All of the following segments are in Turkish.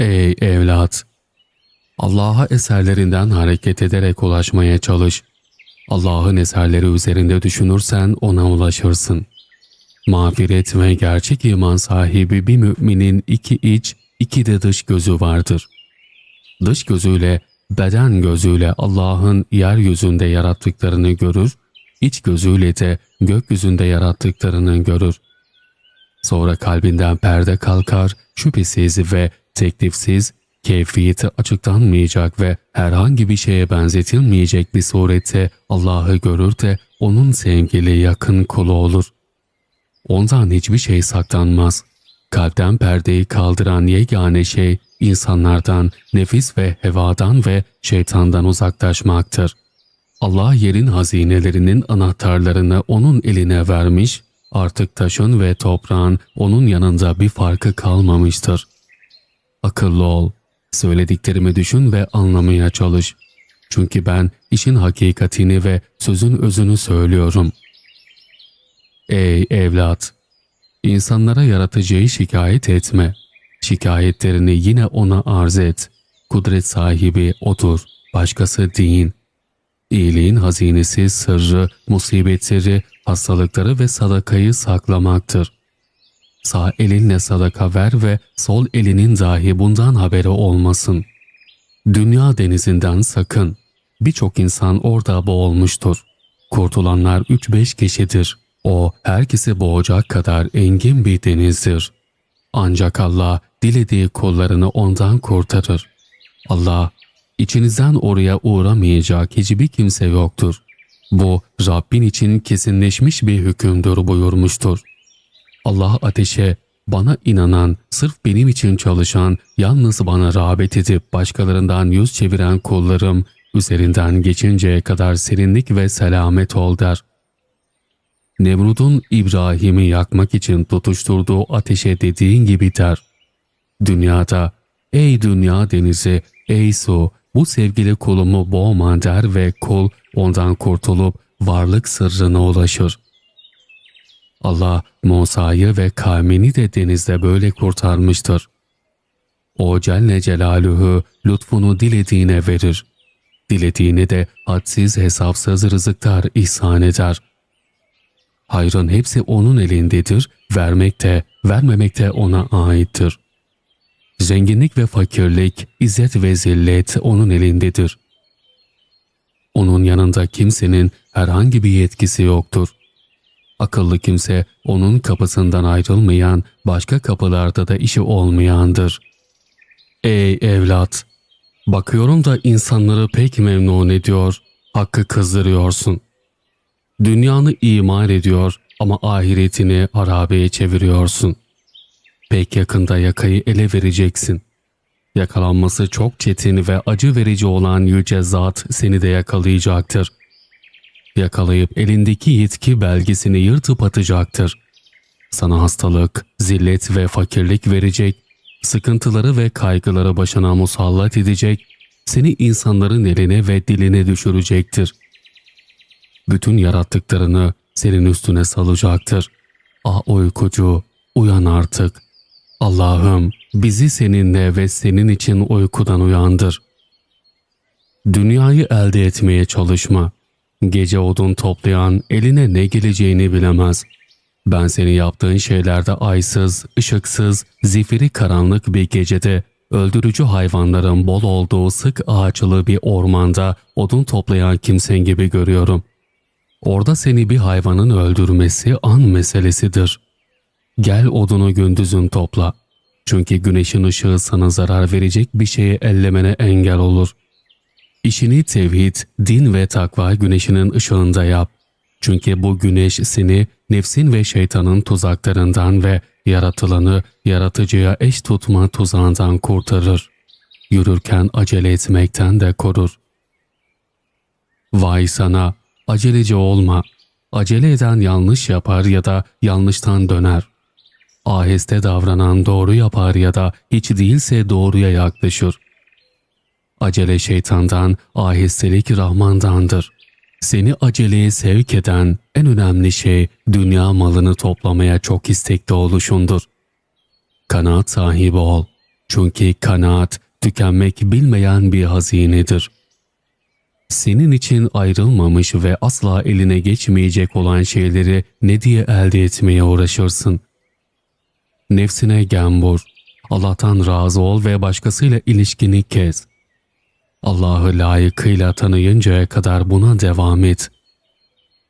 Ey evlat! Allah'a eserlerinden hareket ederek ulaşmaya çalış. Allah'ın eserleri üzerinde düşünürsen ona ulaşırsın. Mağfiret ve gerçek iman sahibi bir müminin iki iç, iki de dış gözü vardır. Dış gözüyle, beden gözüyle Allah'ın yeryüzünde yarattıklarını görür, iç gözüyle de gökyüzünde yarattıklarını görür. Sonra kalbinden perde kalkar, şüphesiz ve teklifsiz, keyfiyeti açıklanmayacak ve herhangi bir şeye benzetilmeyecek bir surette Allah'ı görür de onun sevgili yakın kulu olur. Ondan hiçbir şey saklanmaz. Kalpten perdeyi kaldıran yegane şey insanlardan, nefis ve hevadan ve şeytandan uzaklaşmaktır. Allah yerin hazinelerinin anahtarlarını onun eline vermiş, artık taşın ve toprağın onun yanında bir farkı kalmamıştır. Akıllı ol, söylediklerimi düşün ve anlamaya çalış. Çünkü ben işin hakikatini ve sözün özünü söylüyorum. Ey evlat! İnsanlara yaratıcıyı şikayet etme. Şikayetlerini yine ona arz et. Kudret sahibi odur, başkası değil. İyiliğin hazinesi sırrı, musibetleri, hastalıkları ve sadakayı saklamaktır. Sağ elinle sadaka ver ve sol elinin dahi bundan haberi olmasın. Dünya denizinden sakın. Birçok insan orada boğulmuştur. Kurtulanlar 3-5 kişidir. O herkesi boğacak kadar engin bir denizdir. Ancak Allah dilediği kullarını ondan kurtarır. Allah, içinizden oraya uğramayacak hiçbir kimse yoktur. Bu Rabbin için kesinleşmiş bir hükümdür buyurmuştur. Allah ateşe, bana inanan, sırf benim için çalışan, yalnız bana rağbet edip başkalarından yüz çeviren kullarım, üzerinden geçinceye kadar serinlik ve selamet ol der. Nemrud'un İbrahim'i yakmak için tutuşturduğu ateşe dediğin gibi der. Dünyada, ey dünya denizi, ey su, bu sevgili kulumu boğma der ve kul ondan kurtulup varlık sırrına ulaşır. Allah Musa'yı ve kavmini de denizde böyle kurtarmıştır. O Celle Celaluhu lütfunu dilediğine verir. Dilediğine de hadsiz hesapsız rızıklar ihsan eder. Hayrın hepsi onun elindedir, vermek de, vermemek de ona aittir. Zenginlik ve fakirlik, izzet ve zillet onun elindedir. Onun yanında kimsenin herhangi bir yetkisi yoktur. Akıllı kimse onun kapısından ayrılmayan, başka kapılarda da işi olmayandır. Ey evlat! Bakıyorum da insanları pek memnun ediyor, hakkı kızdırıyorsun. Dünyanı imar ediyor ama ahiretini harabeye çeviriyorsun. Pek yakında yakayı ele vereceksin. Yakalanması çok çetin ve acı verici olan yüce zat seni de yakalayacaktır. Yakalayıp elindeki yetki belgesini yırtıp atacaktır. Sana hastalık, zillet ve fakirlik verecek, sıkıntıları ve kaygıları başına musallat edecek, seni insanların eline ve diline düşürecektir. Bütün yarattıklarını senin üstüne salacaktır. Ah uykucu, uyan artık. Allah'ım bizi seninle ve senin için uykudan uyandır. Dünyayı elde etmeye çalışma. Gece odun toplayan eline ne geleceğini bilemez. Ben senin yaptığın şeylerde aysız, ışıksız, zifiri karanlık bir gecede öldürücü hayvanların bol olduğu sık ağaçlı bir ormanda odun toplayan kimsen gibi görüyorum. Orada seni bir hayvanın öldürmesi an meselesidir. Gel odunu gündüzün topla. Çünkü güneşin ışığı sana zarar verecek bir şeyi ellemene engel olur. İşini tevhid, din ve takva güneşinin ışığında yap. Çünkü bu güneş seni nefsin ve şeytanın tuzaklarından ve yaratılanı yaratıcıya eş tutma tuzağından kurtarır. Yürürken acele etmekten de korur. Vay sana, aceleci olma. Acele eden yanlış yapar ya da yanlıştan döner. Aheste davranan doğru yapar ya da hiç değilse doğruya yaklaşır. Acele şeytandan, ahestelik Rahman'dandır. Seni aceleye sevk eden en önemli şey dünya malını toplamaya çok istekli oluşundur. Kanaat sahibi ol. Çünkü kanaat tükenmek bilmeyen bir hazinedir. Senin için ayrılmamış ve asla eline geçmeyecek olan şeyleri ne diye elde etmeye uğraşırsın? Nefsine gem vur. Allah'tan razı ol ve başkasıyla ilişkini kes. Allah'ı layıkıyla tanıyıncaya kadar buna devam et.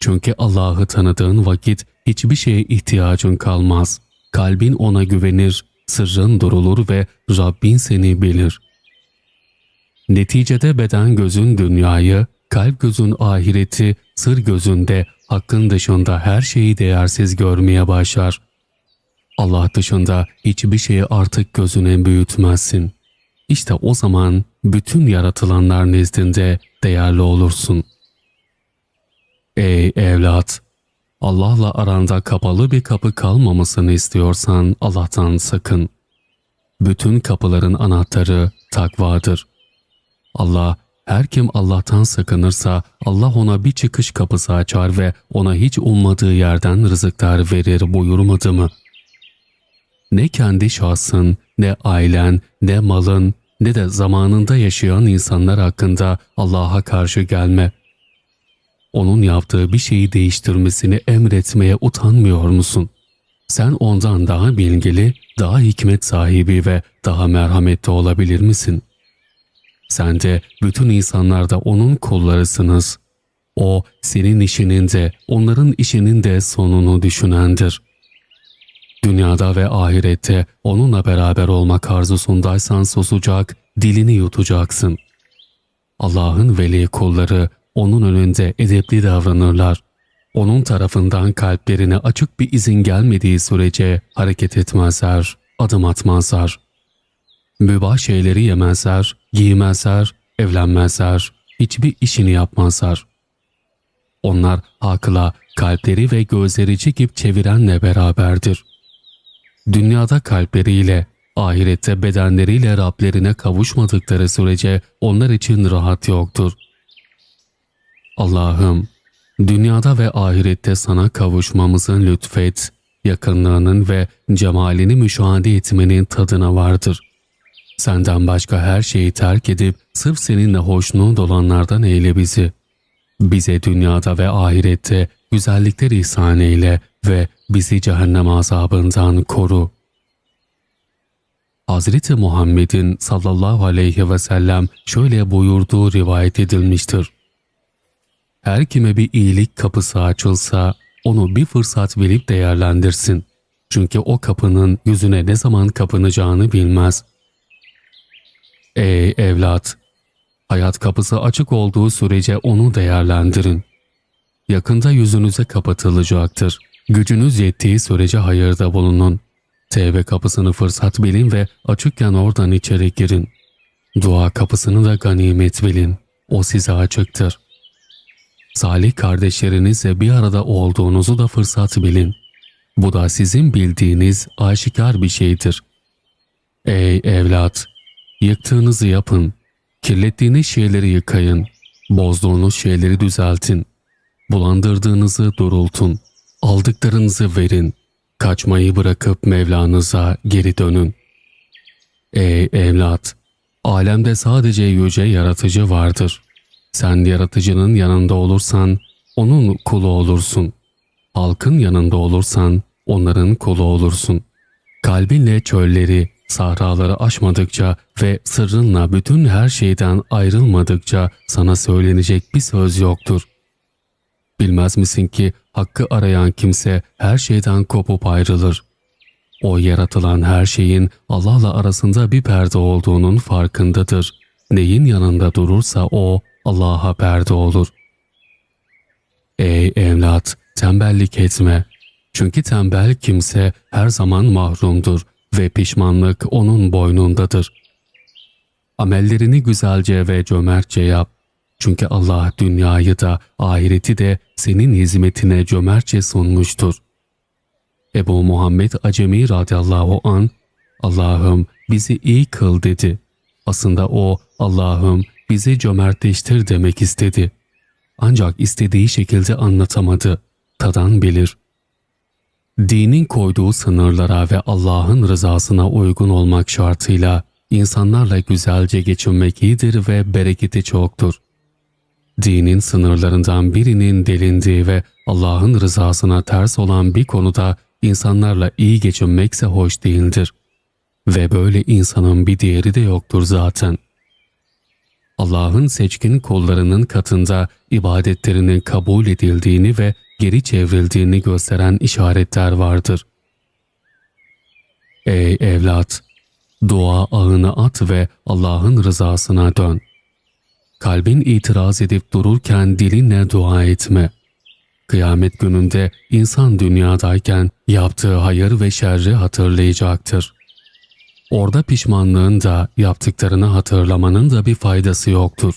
Çünkü Allah'ı tanıdığın vakit hiçbir şeye ihtiyacın kalmaz. Kalbin ona güvenir, sırrın durulur ve Rabbin seni bilir. Neticede beden gözün dünyayı, kalp gözün ahireti, sır gözünde hakkın dışında her şeyi değersiz görmeye başlar. Allah dışında hiçbir şeyi artık gözüne büyütmezsin. İşte o zaman bütün yaratılanlar nezdinde değerli olursun. Ey evlat! Allah'la aranda kapalı bir kapı kalmamasını istiyorsan Allah'tan sakın. Bütün kapıların anahtarı takvadır. Allah, her kim Allah'tan sakınırsa Allah ona bir çıkış kapısı açar ve ona hiç ummadığı yerden rızıklar verir buyurmadı mı? Ne kendi şahsın, ne ailen, ne malın, ne de zamanında yaşayan insanlar hakkında Allah'a karşı gelme. Onun yaptığı bir şeyi değiştirmesini emretmeye utanmıyor musun? Sen ondan daha bilgili, daha hikmet sahibi ve daha merhametli olabilir misin? Sen de bütün insanlar da onun kullarısınız. O senin işinin de onların işinin de sonunu düşünendir. Dünyada ve ahirette onunla beraber olmak arzusundaysan susacak, dilini yutacaksın. Allah'ın veli kulları onun önünde edepli davranırlar. Onun tarafından kalplerine açık bir izin gelmediği sürece hareket etmezler, adım atmazlar. Mübah şeyleri yemezler, giymezler, evlenmezler, hiçbir işini yapmazlar. Onlar hakla kalpleri ve gözleri çekip çevirenle beraberdir. Dünyada kalpleriyle, ahirette bedenleriyle Rablerine kavuşmadıkları sürece onlar için rahat yoktur. Allah'ım, dünyada ve ahirette sana kavuşmamızın lütfet, yakınlığının ve cemalini müşahede etmenin tadına vardır. Senden başka her şeyi terk edip sırf seninle hoşnut olanlardan eyle bizi. Bize dünyada ve ahirette güzellikler ihsan eyle ve bizi cehennem azabından koru. Hazreti Muhammed'in sallallahu aleyhi ve sellem şöyle buyurduğu rivayet edilmiştir. Her kime bir iyilik kapısı açılsa onu bir fırsat verip değerlendirsin. Çünkü o kapının yüzüne ne zaman kapanacağını bilmez. Ey evlat! Hayat kapısı açık olduğu sürece onu değerlendirin. Yakında yüzünüze kapatılacaktır. Gücünüz yettiği sürece hayırda bulunun. Tevbe kapısını fırsat bilin ve açıkken oradan içeri girin. Dua kapısını da ganimet bilin. O size açıktır. Salih kardeşlerinizle bir arada olduğunuzu da fırsat bilin. Bu da sizin bildiğiniz aşikar bir şeydir. Ey evlat! Yıktığınızı yapın. Kirlettiğiniz şeyleri yıkayın. Bozduğunuz şeyleri düzeltin. Bulandırdığınızı durultun. Aldıklarınızı verin. Kaçmayı bırakıp Mevlanıza geri dönün. Ey evlat! Alemde sadece yüce yaratıcı vardır. Sen yaratıcının yanında olursan onun kulu olursun. Halkın yanında olursan onların kulu olursun. Kalbinle çölleri, sahraları aşmadıkça ve sırrınla bütün her şeyden ayrılmadıkça sana söylenecek bir söz yoktur. Bilmez misin ki hakkı arayan kimse her şeyden kopup ayrılır. O yaratılan her şeyin Allah'la arasında bir perde olduğunun farkındadır. Neyin yanında durursa o Allah'a perde olur. Ey evlat, tembellik etme. Çünkü tembel kimse her zaman mahrumdur ve pişmanlık onun boynundadır. Amellerini güzelce ve cömertçe yap. Çünkü Allah dünyayı da ahireti de senin hizmetine cömertçe sunmuştur. Ebu Muhammed Acemi radıyallahu an Allah'ım bizi iyi kıl dedi. Aslında o Allah'ım bizi cömertleştir demek istedi. Ancak istediği şekilde anlatamadı. Tadan bilir. Dinin koyduğu sınırlara ve Allah'ın rızasına uygun olmak şartıyla insanlarla güzelce geçinmek iyidir ve bereketi çoktur. Dinin sınırlarından birinin delindiği ve Allah'ın rızasına ters olan bir konuda insanlarla iyi geçinmekse hoş değildir. Ve böyle insanın bir diğeri de yoktur zaten. Allah'ın seçkin kullarının katında ibadetlerinin kabul edildiğini ve geri çevrildiğini gösteren işaretler vardır. Ey evlat! Dua ağını at ve Allah'ın rızasına dön. Kalbin itiraz edip dururken dilinle dua etme. Kıyamet gününde insan dünyadayken yaptığı hayır ve şerri hatırlayacaktır. Orada pişmanlığın da yaptıklarını hatırlamanın da bir faydası yoktur.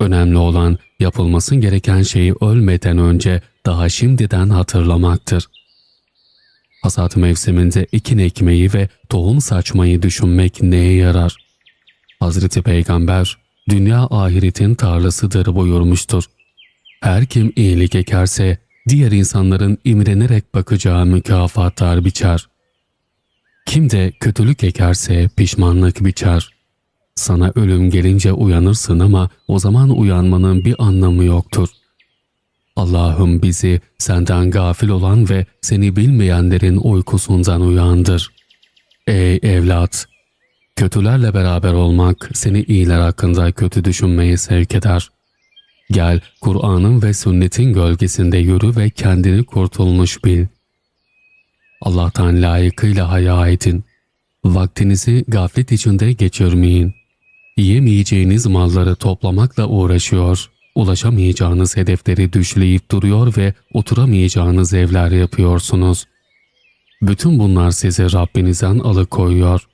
Önemli olan yapılması gereken şeyi ölmeden önce daha şimdiden hatırlamaktır. Hasat mevsiminde ekin ekmeyi ve tohum saçmayı düşünmek neye yarar? Hazreti Peygamber, dünya ahiretin tarlasıdır buyurmuştur. Her kim iyilik ekerse, diğer insanların imrenerek bakacağı mükafatlar biçer. Kim de kötülük ekerse pişmanlık biçer. Sana ölüm gelince uyanırsın ama o zaman uyanmanın bir anlamı yoktur. Allah'ım bizi senden gafil olan ve seni bilmeyenlerin uykusundan uyandır. Ey evlat! Kötülerle beraber olmak seni iyiler hakkında kötü düşünmeye sevk eder. Gel Kur'an'ın ve sünnetin gölgesinde yürü ve kendini kurtulmuş bil. Allah'tan layıkıyla haya edin. Vaktinizi gaflet içinde geçirmeyin. Yiyemeyeceğiniz malları toplamakla uğraşıyor, ulaşamayacağınız hedefleri düşleyip duruyor ve oturamayacağınız evler yapıyorsunuz. Bütün bunlar sizi Rabbinizden alıkoyuyor.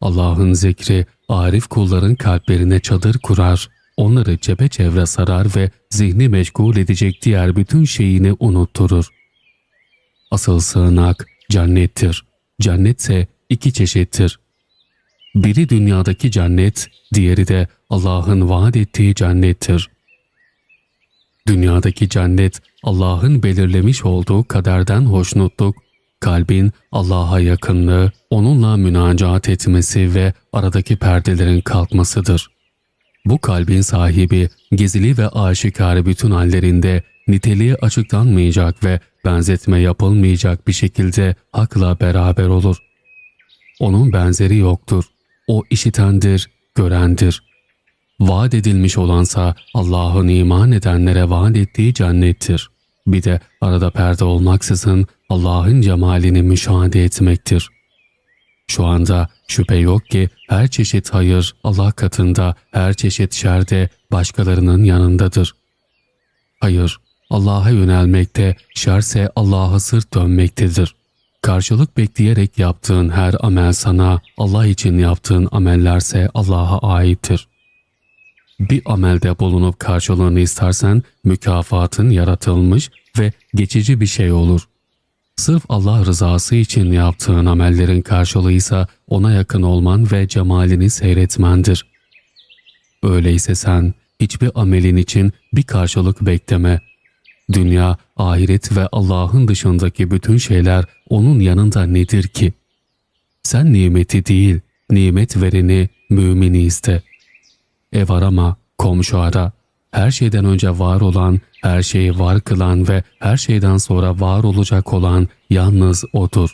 Allah'ın zikri arif kulların kalplerine çadır kurar, onları çepeçevre sarar ve zihni meşgul edecek diğer bütün şeyini unutturur. Asıl sığınak cennettir. Cennetse iki çeşittir. Biri dünyadaki cennet, diğeri de Allah'ın vaat ettiği cennettir. Dünyadaki cennet, Allah'ın belirlemiş olduğu kaderden hoşnutluk, kalbin Allah'a yakınlığı, onunla münacaat etmesi ve aradaki perdelerin kalkmasıdır. Bu kalbin sahibi gizli ve aşikar bütün hallerinde niteliği açıklanmayacak ve benzetme yapılmayacak bir şekilde hakla beraber olur. Onun benzeri yoktur. O işitendir, görendir. Vaat edilmiş olansa Allah'ın iman edenlere vaat ettiği cennettir. Bir de arada perde olmaksızın Allah'ın cemalini müşahede etmektir. Şu anda şüphe yok ki her çeşit hayır Allah katında, her çeşit şer de başkalarının yanındadır. Hayır, Allah'a yönelmekte, şerse Allah'a sırt dönmektedir. Karşılık bekleyerek yaptığın her amel sana, Allah için yaptığın amellerse Allah'a aittir. Bir amelde bulunup karşılığını istersen mükafatın yaratılmış ve geçici bir şey olur. Sırf Allah rızası için yaptığın amellerin karşılığıysa ona yakın olman ve cemalini seyretmendir. Öyleyse sen hiçbir amelin için bir karşılık bekleme. Dünya, ahiret ve Allah'ın dışındaki bütün şeyler onun yanında nedir ki? Sen nimeti değil, nimet vereni, mümini iste. Ev arama, komşu ara. Her şeyden önce var olan, her şeyi var kılan ve her şeyden sonra var olacak olan yalnız O'dur.